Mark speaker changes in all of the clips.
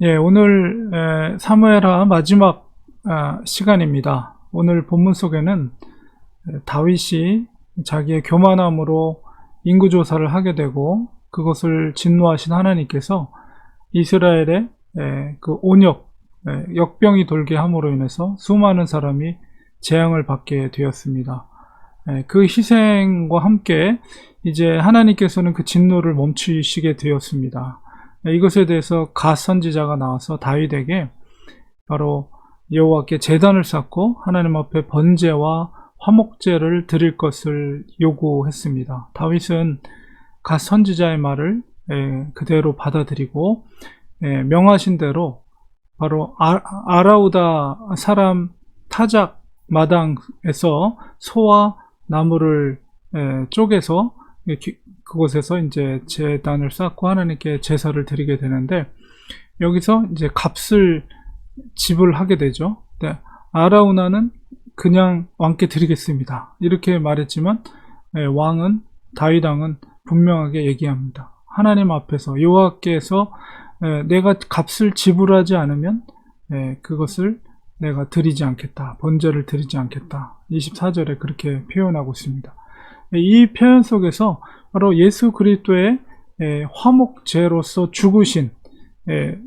Speaker 1: 예, 오늘 에, 사무엘하 마지막 아, 시간입니다. 오늘 본문 속에는 에, 다윗이 자기의 교만함으로 인구 조사를 하게 되고 그것을 진노하신 하나님께서 이스라엘의 에, 그 온역 에, 역병이 돌게 함으로 인해서 수많은 사람이 재앙을 받게 되었습니다. 에, 그 희생과 함께 이제 하나님께서는 그 진노를 멈추시게 되었습니다. 이것에 대해서 갓 선지자가 나와서 다윗에게 바로 여호와께 제단을 쌓고 하나님 앞에 번제와 화목제를 드릴 것을 요구했습니다. 다윗은 갓 선지자의 말을 에, 그대로 받아들이고 에, 명하신 대로 바로 아, 아라우다 사람 타작 마당에서 소와 나무를 에, 쪼개서 기- 그곳에서 이제 제단을 쌓고 하나님께 제사를 드리게 되는데 여기서 이제 값을 지불하게 되죠. 네, 아라우나는 그냥 왕께 드리겠습니다. 이렇게 말했지만 예, 왕은 다윗 왕은 분명하게 얘기합니다. 하나님 앞에서 여호와께서 예, 내가 값을 지불하지 않으면 예, 그것을 내가 드리지 않겠다. 번제를 드리지 않겠다. 24절에 그렇게 표현하고 있습니다. 예, 이 표현 속에서 바로 예수 그리스도의 예, 화목제로서 죽으신 예,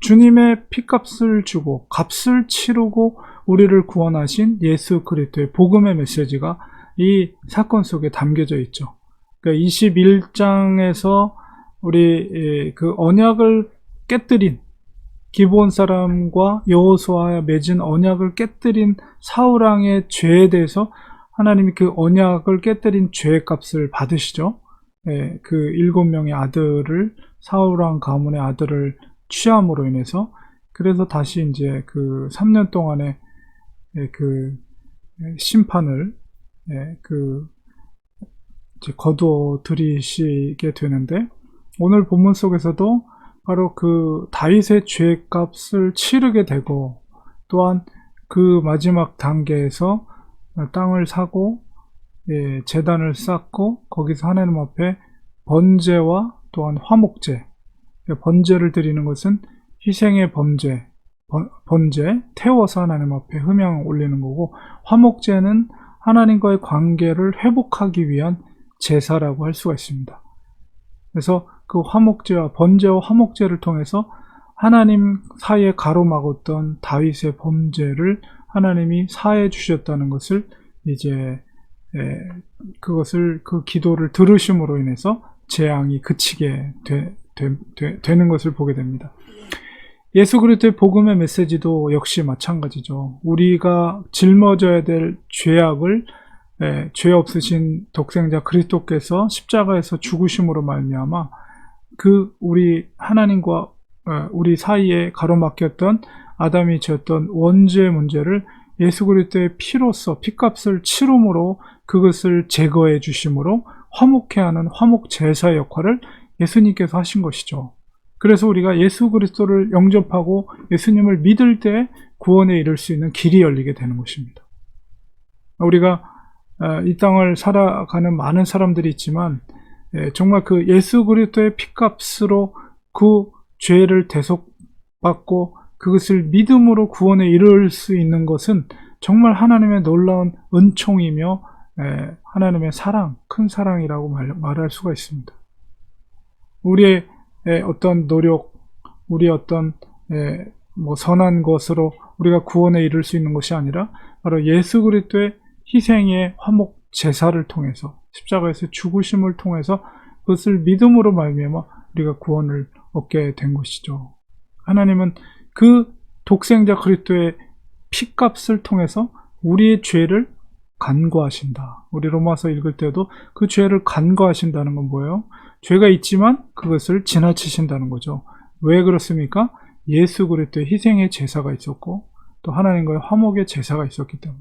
Speaker 1: 주님의 피값을 주고 값을 치르고 우리를 구원하신 예수 그리스도의 복음의 메시지가 이 사건 속에 담겨져 있죠. 그러니까 21장에서 우리 예, 그 언약을 깨뜨린 기본 사람과 여호수아와 맺은 언약을 깨뜨린 사울왕의 죄에 대해서 하나님이 그 언약을 깨뜨린 죄의 값을 받으시죠. 예, 그 일곱 명의 아들을 사울왕 가문의 아들을 취함으로 인해서 그래서 다시 이제 그 3년 동안의 예, 그 심판을 예, 그 거두어 들이시게 되는데 오늘 본문 속에서도 바로 그 다윗의 죄값을 치르게 되고 또한 그 마지막 단계에서 땅을 사고 예, 재단을 쌓고 거기서 하나님 앞에 번제와 또한 화목제 번제를 드리는 것은 희생의 범죄 번- 번제 태워서 하나님 앞에 흠양 올리는 거고 화목제는 하나님과의 관계를 회복하기 위한 제사라고 할 수가 있습니다. 그래서 그 화목제와 번제와 화목제를 통해서 하나님 사이에 가로막았던 다윗의 범죄를 하나님이 사해 주셨다는 것을 이제 에, 그것을 그 기도를 들으심으로 인해서 재앙이 그치게 되, 는 것을 보게 됩니다. 예수 그리스도의 복음의 메시지도 역시 마찬가지죠. 우리가 짊어져야 될 죄악을 에, 죄 없으신 독생자 그리스도께서 십자가에서 죽으심으로 말미암아 그 우리 하나님과 어, 우리 사이에 가로막혔던 아담이 지었던 원죄의 문제를 예수 그리스도의 피로써 피값을 치rum으로 그것을 제거해 주심으로 화목해 하는 화목 제사 역할을 예수님께서 하신 것이죠. 그래서 우리가 예수 그리스도를 영접하고 예수님을 믿을 때 구원에 이를 수 있는 길이 열리게 되는 것입니다. 우리가 어, 이 땅을 살아가는 많은 사람들이 있지만 예, 정말 그 예수 그리스도의 피값으로 그 죄를 대속받고 그것을 믿음으로 구원에 이를 수 있는 것은 정말 하나님의 놀라운 은총이며 예, 하나님의 사랑, 큰 사랑이라고 말, 말할 수가 있습니다. 우리의 예, 어떤 노력, 우리 어떤 예, 뭐 선한 것으로 우리가 구원에 이를 수 있는 것이 아니라 바로 예수 그리스도의 희생의 화목 제사를 통해서 십자가에서 죽으심을 통해서 그것을 믿음으로 말미암아 우리가 구원을 얻게 된 것이죠. 하나님은 그 독생자 그리스도의 피값을 통해서 우리의 죄를 간과하신다. 우리 로마서 읽을 때도 그 죄를 간과하신다는 건 뭐예요? 죄가 있지만 그것을 지나치신다는 거죠. 왜 그렇습니까? 예수 그리스도의 희생의 제사가 있었고 또 하나님과의 화목의 제사가 있었기 때문에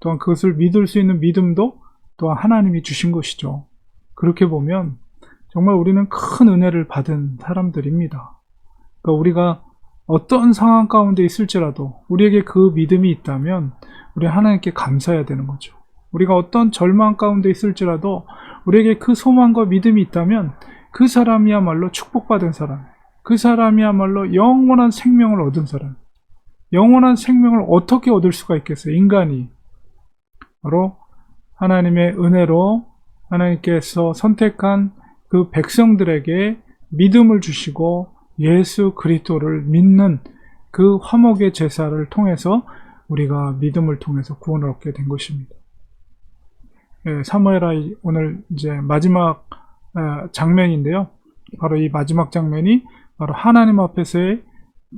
Speaker 1: 또한 그것을 믿을 수 있는 믿음도 또한 하나님이 주신 것이죠. 그렇게 보면 정말 우리는 큰 은혜를 받은 사람들입니다. 그러니까 우리가 어떤 상황 가운데 있을지라도 우리에게 그 믿음이 있다면 우리 하나님께 감사해야 되는 거죠. 우리가 어떤 절망 가운데 있을지라도 우리에게 그 소망과 믿음이 있다면 그 사람이야말로 축복받은 사람, 그 사람이야말로 영원한 생명을 얻은 사람. 영원한 생명을 어떻게 얻을 수가 있겠어요? 인간이. 바로 하나님의 은혜로 하나님께서 선택한 그 백성들에게 믿음을 주시고 예수 그리스도를 믿는 그 화목의 제사를 통해서 우리가 믿음을 통해서 구원을 얻게 된 것입니다. 예, 사무엘하 오늘 이제 마지막 어, 장면인데요. 바로 이 마지막 장면이 바로 하나님 앞에서의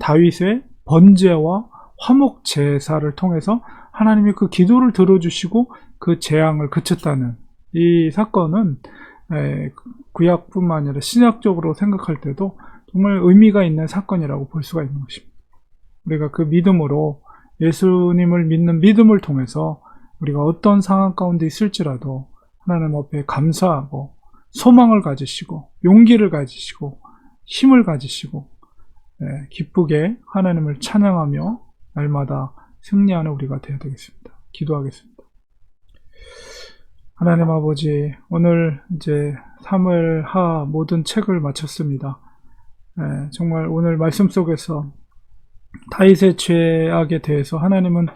Speaker 1: 다윗의 번제와 화목 제사를 통해서 하나님이 그 기도를 들어주시고 그 재앙을 그쳤다는 이 사건은 에, 구약뿐만 아니라 신약적으로 생각할 때도 정말 의미가 있는 사건이라고 볼 수가 있는 것입니다. 우리가 그 믿음으로 예수님을 믿는 믿음을 통해서 우리가 어떤 상황 가운데 있을지라도 하나님 앞에 감사하고 소망을 가지시고 용기를 가지시고 힘을 가지시고 예, 기쁘게 하나님을 찬양하며 날마다 승리하는 우리가 되어야 되겠습니다. 기도하겠습니다. 하나님 아버지, 오늘 이제 3월 하 모든 책을 마쳤습니다. 예, 정말 오늘 말씀 속에서 다윗의 죄악에 대해서 하나님은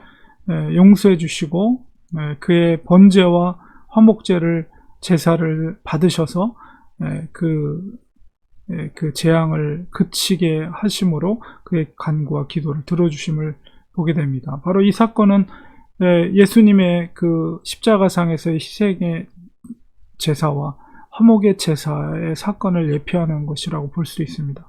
Speaker 1: 예, 용서해 주시고 예, 그의 번제와 화목제를 제사를 받으셔서 예, 그, 예, 그 재앙을 그치게 하심으로 그의 간구와 기도를 들어주심을 보게 됩니다. 바로 이 사건은 예, 예수님의 그 십자가상에서의 희생의 제사와 화목의 제사의 사건을 예표하는 것이라고 볼 수 있습니다.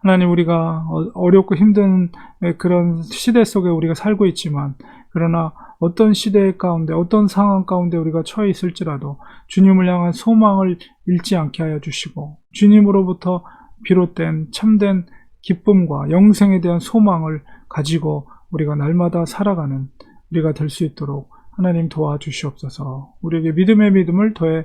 Speaker 1: 하나님 우리가 어- 어렵고 힘든 예, 그런 시대 속에 우리가 살고 있지만 그러나 어떤 시대 가운데 어떤 상황 가운데 우리가 처해 있을지라도 주님을 향한 소망을 잃지 않게 하여 주시고 주님으로부터 비롯된 참된 기쁨과 영생에 대한 소망을 가지고 우리가 날마다 살아가는 우리가 될 수 있도록 하나님 도와주시옵소서. 우리에게 믿음의 믿음을 더해